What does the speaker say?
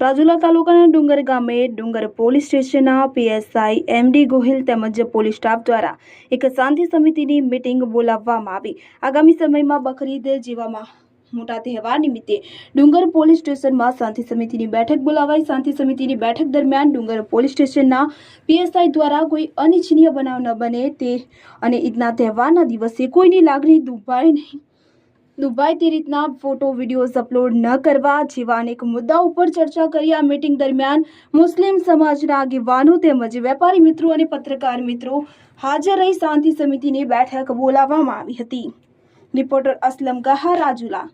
રાજુલા તાલુકાના ડુંગર ગામે ડુંગર પોલીસ સ્ટેશનના પીએસઆઈ એમડી ગોહિલ તેમજ પોલીસ સ્ટાફ દ્વારા એક શાંતિ સમિતિની મિટિંગ બોલાવવામાં આવી. આગામી સમયમાં બકરીદ જેવામાં મોટા તહેવાર નિમિત્તે ડુંગર પોલીસ સ્ટેશનમાં શાંતિ સમિતિની બેઠક બોલાવાઈ. શાંતિ સમિતિની બેઠક દરમિયાન ડુંગર પોલીસ સ્ટેશનના પીએસઆઈ દ્વારા કોઈ અનિચ્છનીય બનાવ ન બને તે અને ઈદના તહેવારના દિવસે કોઈની લાગણી દુભાય નહીં. દુબઈ તે રીતના ફોટો વિડીયોઝ અપલોડ ન કરવા જેવા અનેક મુદ્દા ઉપર ચર્ચા કરી. આ મીટિંગ દરમિયાન મુસ્લિમ સમાજના આગેવાનો તેમજ વેપારી મિત્રો અને પત્રકાર મિત્રો હાજર રહી શાંતિ સમિતિની બેઠક બોલાવવામાં આવી હતી. રિપોર્ટર અસલમ ગહા રાજુલા